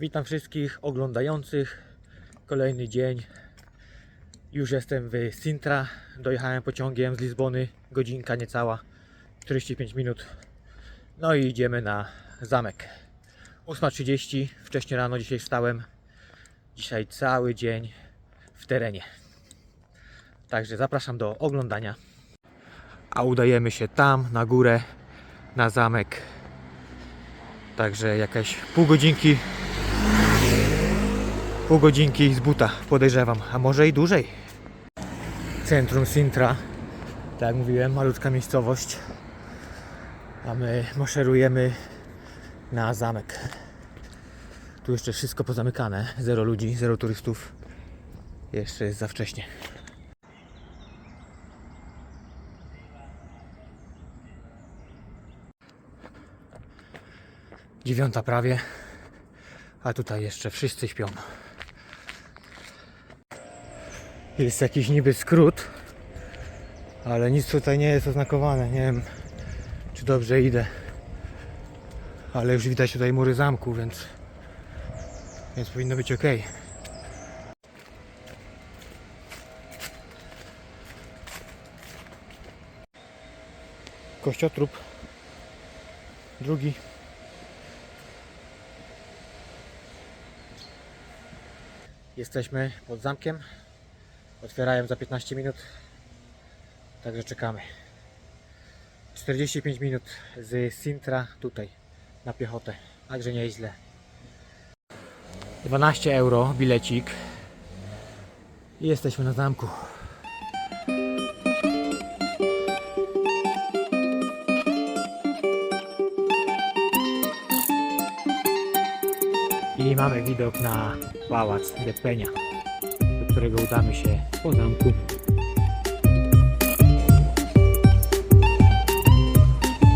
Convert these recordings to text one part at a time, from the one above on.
Witam wszystkich oglądających. Kolejny dzień. Już jestem w Sintra. Dojechałem pociągiem z Lizbony. Godzinka niecała. 45 minut. No i idziemy na zamek. 8.30. Wcześniej rano dzisiaj wstałem. Dzisiaj cały dzień w terenie. Także zapraszam do oglądania. A udajemy się tam na górę na zamek. Także jakieś pół godzinki pół godzinki z buta, podejrzewam, a może i dłużej. Centrum Sintra, tak jak mówiłem, malutka miejscowość, a my maszerujemy na zamek. Tu jeszcze wszystko pozamykane, zero ludzi, zero turystów. Jeszcze jest za wcześnie. Dziewiąta prawie, a tutaj jeszcze wszyscy śpią. Jest jakiś niby skrót, ale nic tutaj nie jest oznakowane. Nie wiem, czy dobrze idę. Ale już widać tutaj mury zamku, więc, więc powinno być ok. Kościotrup. Drugi. Jesteśmy pod zamkiem. Otwierają za 15 minut. Także czekamy. 45 minut z Sintra tutaj na piechotę. Także nieźle. 12 euro bilecik. I jesteśmy na zamku. I mamy widok na pałac de Peña, do którego udamy się po zamku.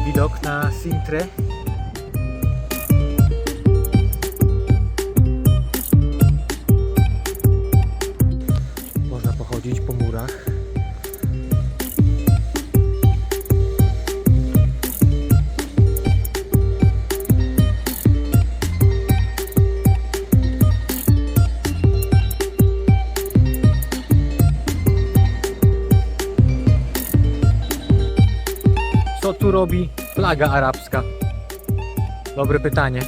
Widok na Sintrę. Można pochodzić po murach. Robi flaga arabska? Dobre pytanie.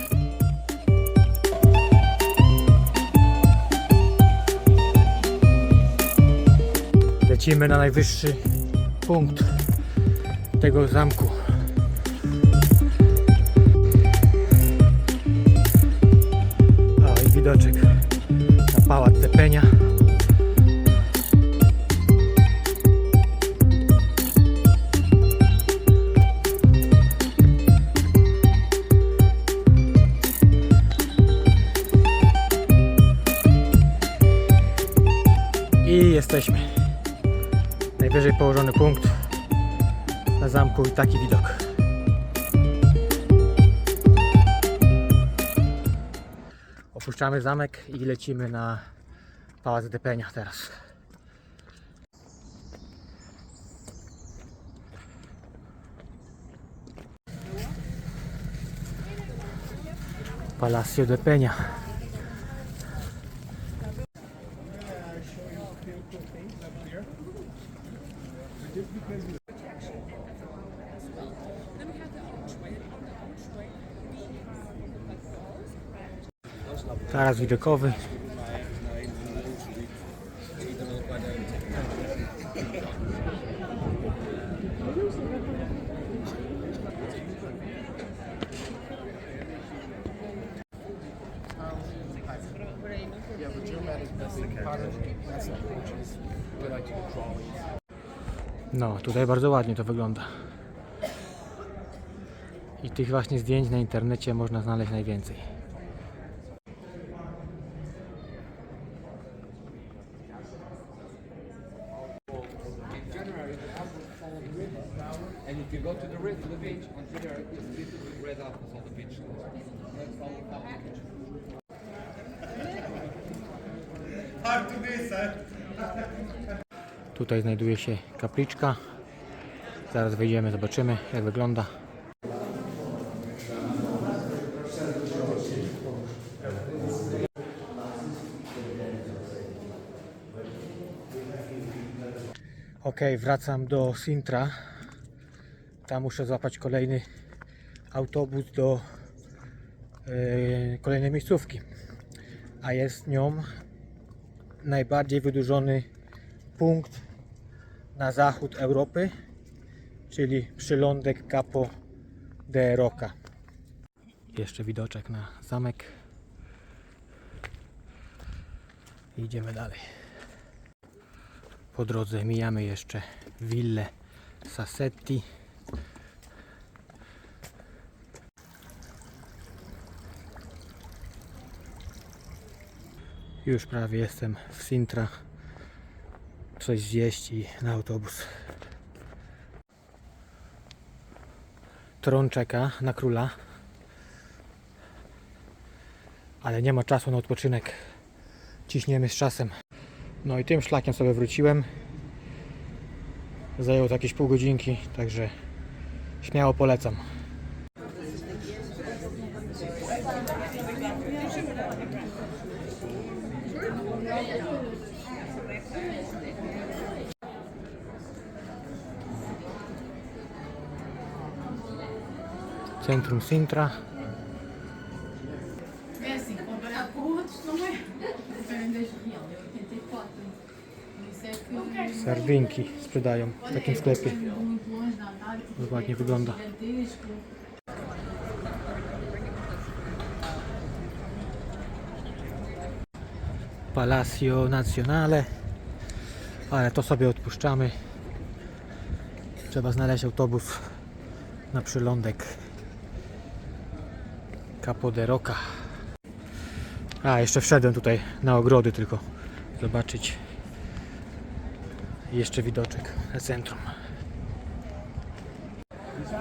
Lecimy na najwyższy punkt tego zamku. O, i widoczek na pałac Cepenia. I jesteśmy. Najwyżej położony punkt na zamku i taki widok. Opuszczamy zamek i lecimy na Pałac Depenia teraz. Palacio de Peña. Taras widokowy. No, tutaj bardzo ładnie to wygląda. I tych właśnie zdjęć na internecie można znaleźć najwięcej. Tutaj znajduje się kapliczka. Zaraz wejdziemy, zobaczymy jak wygląda. Ok, wracam do Sintra. Tam muszę złapać kolejny autobus do e, kolejnej miejscówki. A jest nią najbardziej wydłużony punkt na zachód Europy, czyli przylądek Capo de Roca. Jeszcze widoczek na zamek. Idziemy dalej. Po drodze mijamy jeszcze willę Sassetti. Już prawie jestem w Sintra. Coś zjeść i na autobus. Tron czeka na króla. Ale nie ma czasu na odpoczynek. Ciśniemy z czasem. No i tym szlakiem sobie wróciłem. Zajęło to jakieś pół godzinki, także śmiało polecam. É que. Sardynki sprzedają w takim sklepie. ładnie wygląda. Palacio Nazionale. Ale to sobie odpuszczamy. Trzeba znaleźć autobus na przylądek Capo de Roca. A, jeszcze wszedłem tutaj na ogrody tylko zobaczyć jeszcze widoczek centrum.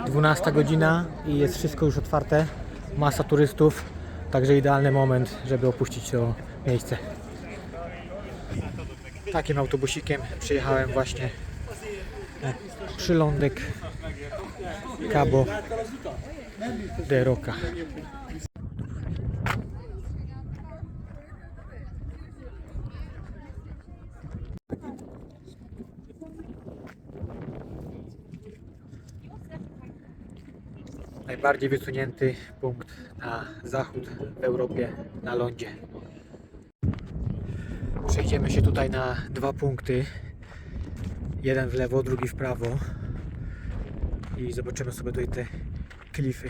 12 godzina i jest wszystko już otwarte. Masa turystów, także idealny moment, żeby opuścić to miejsce. Takim autobusikiem przyjechałem właśnie przylądek Cabo de Roca. Najbardziej wysunięty punkt na zachód w Europie na lądzie. Przejdziemy się tutaj na dwa punkty. Jeden w lewo, drugi w prawo. I zobaczymy sobie tutaj te klify.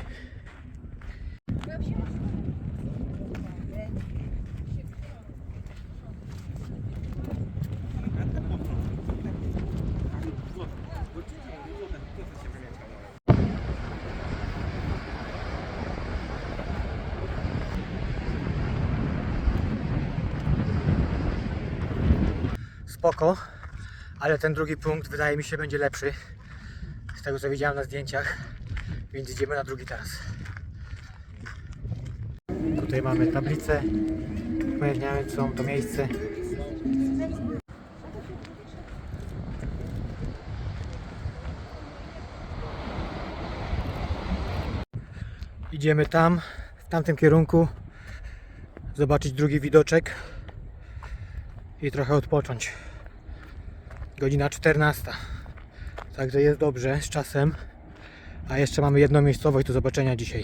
Spoko, ale ten drugi punkt wydaje mi się będzie lepszy. Z tego co widziałem na zdjęciach. Więc idziemy na drugi teraz. Tutaj mamy tablicę ujawniającą to miejsce. Idziemy tam, w tamtym kierunku, zobaczyć drugi widoczek i trochę odpocząć. Godzina 14. Także jest dobrze z czasem. A jeszcze mamy jedną miejscowość do zobaczenia dzisiaj.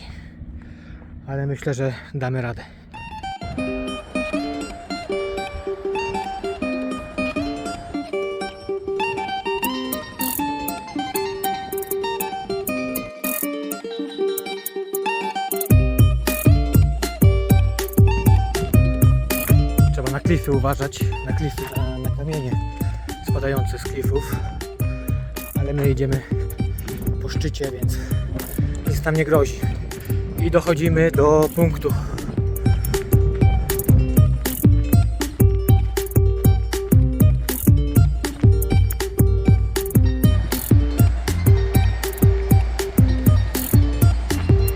Ale myślę, że damy radę. Trzeba na klify uważać, na klify, na, na kamienie spadające z klifów. Ale my idziemy szczycie, więc nic nam nie grozi. I dochodzimy do punktu.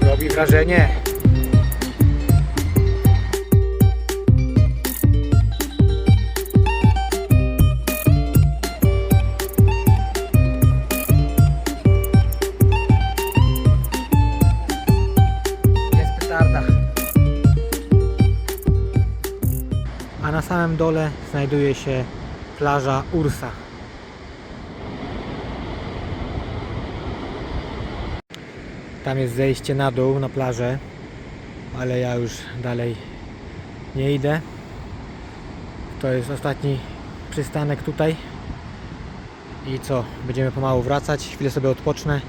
Robi wrażenie. samym dole znajduje się plaża Ursa. Tam jest zejście na dół, na plażę, ale ja już dalej nie idę. To jest ostatni przystanek tutaj. I co, będziemy pomału wracać, chwilę sobie odpocznę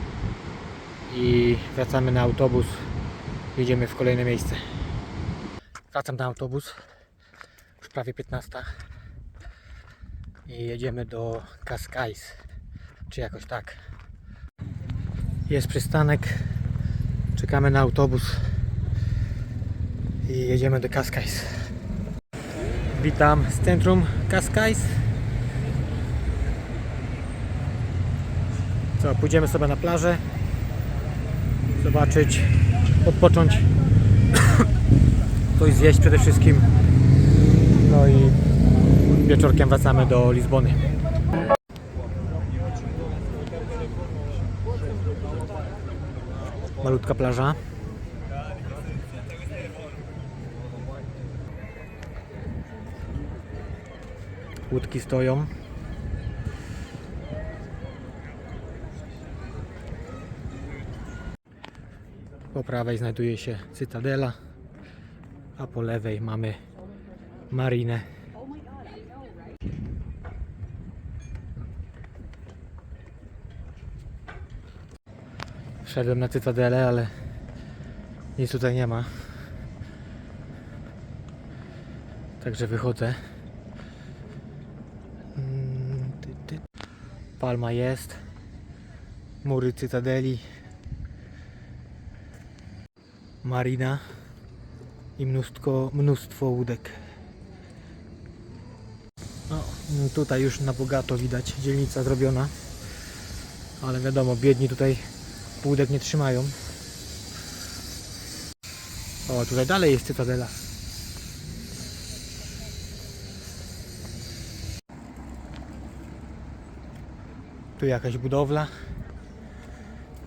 i wracamy na autobus, jedziemy w kolejne miejsce. Wracam na autobus. Prawie 15. I jedziemy do Cascais. Czy jakoś tak. Jest przystanek. Czekamy na autobus. I jedziemy do Cascais. Witam z centrum Cascais. Co, pójdziemy sobie na plażę. Zobaczyć, odpocząć. Coś zjeść przede wszystkim. No i wieczorkiem wracamy do Lizbony. Malutka plaża. Łódki stoją. Po prawej znajduje się Cytadela, a po lewej mamy Marinę. Wszedłem na Cytadelę, ale nic tutaj nie ma. Także wychodzę. Mm. Palma jest. Mury Cytadeli. Marina i mnóstwo, mnóstwo łódek. No, tutaj już na bogato widać dzielnica zrobiona. Ale wiadomo, biedni tutaj łódek nie trzymają. O, tutaj dalej jest cytadela. Tu jakaś budowla.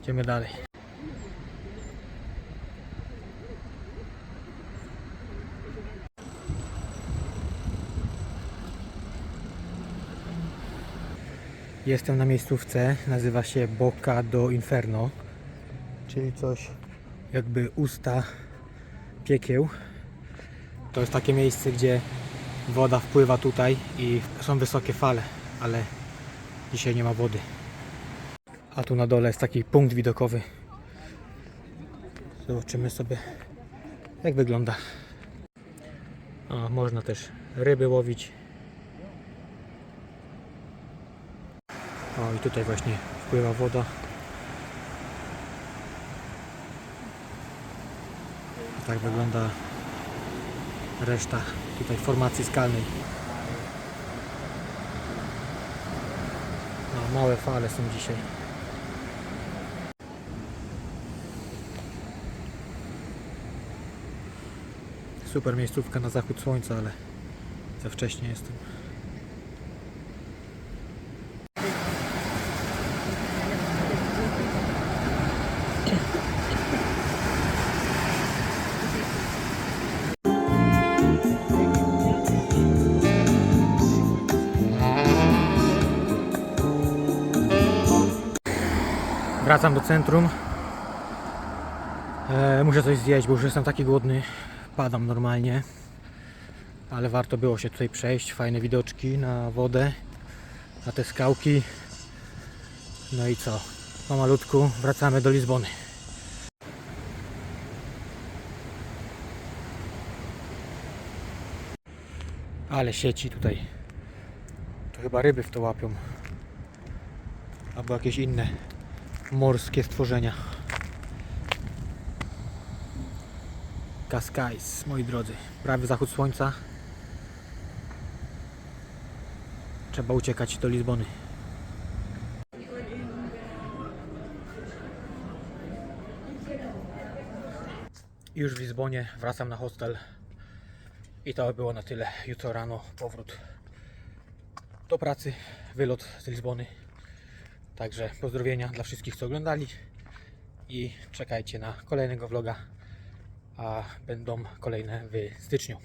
Idziemy dalej. Jestem na miejscówce, nazywa się Boca do Inferno, czyli coś jakby usta piekieł. To jest takie miejsce, gdzie woda wpływa tutaj i są wysokie fale, ale dzisiaj nie ma wody. A tu na dole jest taki punkt widokowy. Zobaczymy sobie jak wygląda. Można też ryby łowić. O i tutaj właśnie wpływa woda. Tak wygląda reszta tutaj formacji skalnej. No, małe fale są dzisiaj. Super miejscówka na zachód słońca, ale za wcześnie jestem. Wracam do centrum. E, muszę coś zjeść, bo już jestem taki głodny. Padam normalnie. Ale warto było się tutaj przejść. Fajne widoczki na wodę, na te skałki. No i co? Pomalutku wracamy do Lizbony. Ale sieci tutaj. To chyba ryby w to łapią. Albo jakieś inne morskie stworzenia. Cascais, moi drodzy. Prawy zachód słońca. Trzeba uciekać do Lizbony. Już w Lizbonie wracam na hostel. I to by było na tyle. Jutro rano powrót do pracy, wylot z Lizbony. Także pozdrowienia dla wszystkich, co oglądali i czekajcie na kolejnego vloga, a będą kolejne w styczniu.